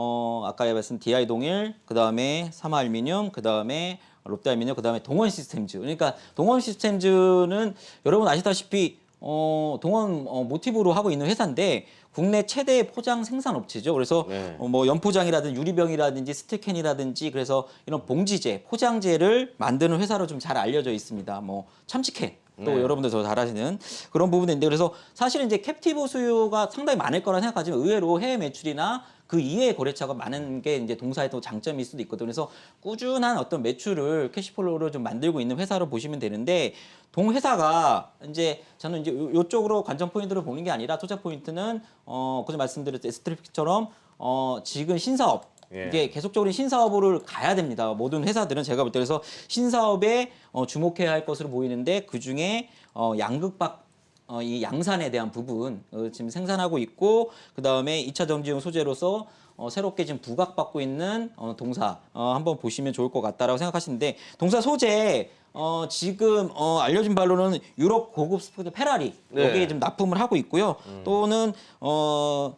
어 아까 말씀 DI 동일, 그 다음에 삼화 알미늄, 그 다음에 롯데 알미늄, 그 다음에 동원 시스템즈. 그러니까 동원 시스템즈는 여러분 아시다시피 어 동원 어, 모티브로 하고 있는 회사인데 국내 최대 포장 생산 업체죠. 그래서 네. 어, 뭐 연포장이라든지 유리병이라든지 스틸캔이라든지 그래서 이런 봉지재, 포장재를 만드는 회사로 좀 잘 알려져 있습니다. 뭐 참치캔 또 네. 여러분들 더잘 아시는 그런 부분인데 그래서 사실은 이제 캡티브 수요가 상당히 많을 거라 생각하지만 의외로 해외 매출이나 그 이외의 거래처가 많은 게 이제 동사의 또 장점일 수도 있거든요. 그래서 꾸준한 어떤 매출을 캐시플로우를 좀 만들고 있는 회사로 보시면 되는데 동 회사가 이제 저는 이제 요- 요쪽으로 관전 포인트를 보는 게 아니라 투자 포인트는 어 그전 말씀드렸던 스트리픽처럼 어 지금 신사업 예. 이게 계속적으로 신사업으로 가야 됩니다. 모든 회사들은 제가 볼 때 그래서 신사업에 어, 주목해야 할 것으로 보이는데 그 중에 어, 양극박 어, 이 양산에 대한 부분 어, 지금 생산하고 있고 그 다음에 2차 전지용 소재로서 어, 새롭게 지금 부각받고 있는 어, 동사 어, 한번 보시면 좋을 것 같다라고 생각하시는데 동사 소재 어, 지금 어, 알려진 바로는 유럽 고급 스포츠 페라리 네. 여기에 좀 납품을 하고 있고요. 또는 어,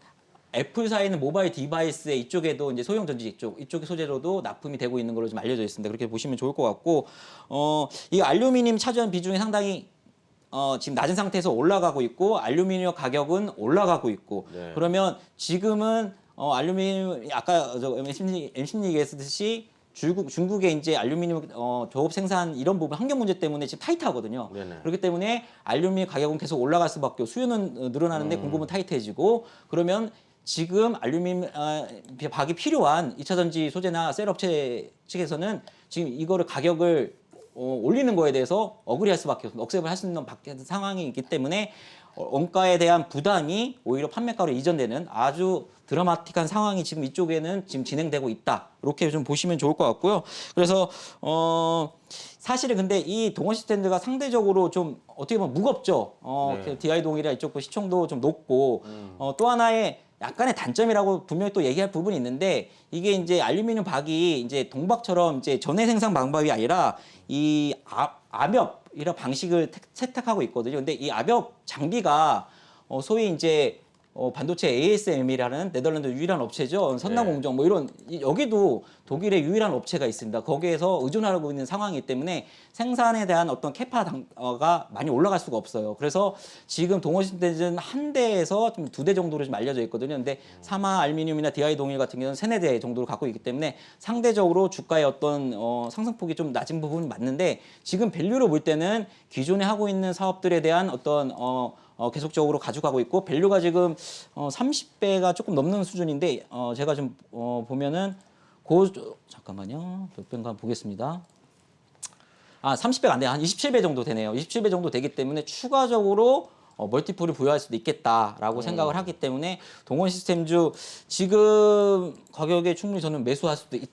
애플사에 있는 모바일 디바이스의 이쪽에도 이제 소형 전지 쪽 이쪽 소재로도 납품이 되고 있는 걸로 좀 알려져 있습니다. 그렇게 보시면 좋을 것 같고 어, 이 알루미늄 차지하는 비중이 상당히 어, 지금 낮은 상태에서 올라가고 있고 알루미늄 가격은 올라가고 있고 네. 그러면 지금은 어, 알루미늄 아까 저 MC님 MC님 얘기했듯이 중국 중국의 이제 알루미늄 어, 조업 생산 이런 부분 환경 문제 때문에 지금 타이트하거든요. 네네. 그렇기 때문에 알루미늄 가격은 계속 올라갈 수밖에 수요는 어, 늘어나는데 음. 공급은 타이트해지고 그러면 지금 알루미늄 아, 박이 필요한 2차 전지 소재나 셀 업체 측에서는 지금 이거를 가격을 어, 올리는 거에 대해서 억울해할 수밖에 없, 억셉을 할 수 있는 밖에 상황이 있기 때문에 어, 원가에 대한 부담이 오히려 판매가로 이전되는 아주 드라마틱한 상황이 지금 이쪽에는 지금 진행되고 있다. 이렇게 좀 보시면 좋을 것 같고요. 그래서 어 사실은 근데 이 동원 시스템즈가 상대적으로 좀 어떻게 보면 무겁죠. 어 네. DI 동일이랑 이쪽 거 시총도 좀 높고 어, 또 하나의 약간의 단점이라고 분명히 또 얘기할 부분이 있는데 이게 이제 알루미늄 박이 이제 동박처럼 이제 전해 생산 방법이 아니라 이 아, 압엽 이런 방식을 택- 채택하고 있거든요. 근데 이 압엽 장비가 어, 소위 이제 어, 반도체 ASM이라는 네덜란드 유일한 업체죠. 선남공정 뭐 이런 이- 여기도 독일의 유일한 업체가 있습니다. 거기에서 의존하고 있는 상황이기 때문에 생산에 대한 어떤 캐파가 많이 올라갈 수가 없어요. 그래서 지금 동호신대는 한 대에서 좀 두 대 정도로 좀 알려져 있거든요. 근데 사마 알미늄이나 DI 동일 같은 경우는 세네 대 정도로 갖고 있기 때문에 상대적으로 주가의 어떤 어, 상승폭이 좀 낮은 부분이 맞는데 지금 밸류로 볼 때는 기존에 하고 있는 사업들에 대한 어떤 어, 어, 계속적으로 가져가고 있고 밸류가 지금 어, 30배가 조금 넘는 수준인데 어, 제가 좀 어, 보면은 고 잠깐만요 몇 배인가 보겠습니다. 아 30배가 안 돼요. 한 27배 정도 되네요. 27배 정도 되기 때문에 추가적으로 어, 멀티플을 부여할 수도 있겠다라고 생각을 하기 때문에 동원 시스템주 지금 가격에 충분히 저는 매수할 수도 있다.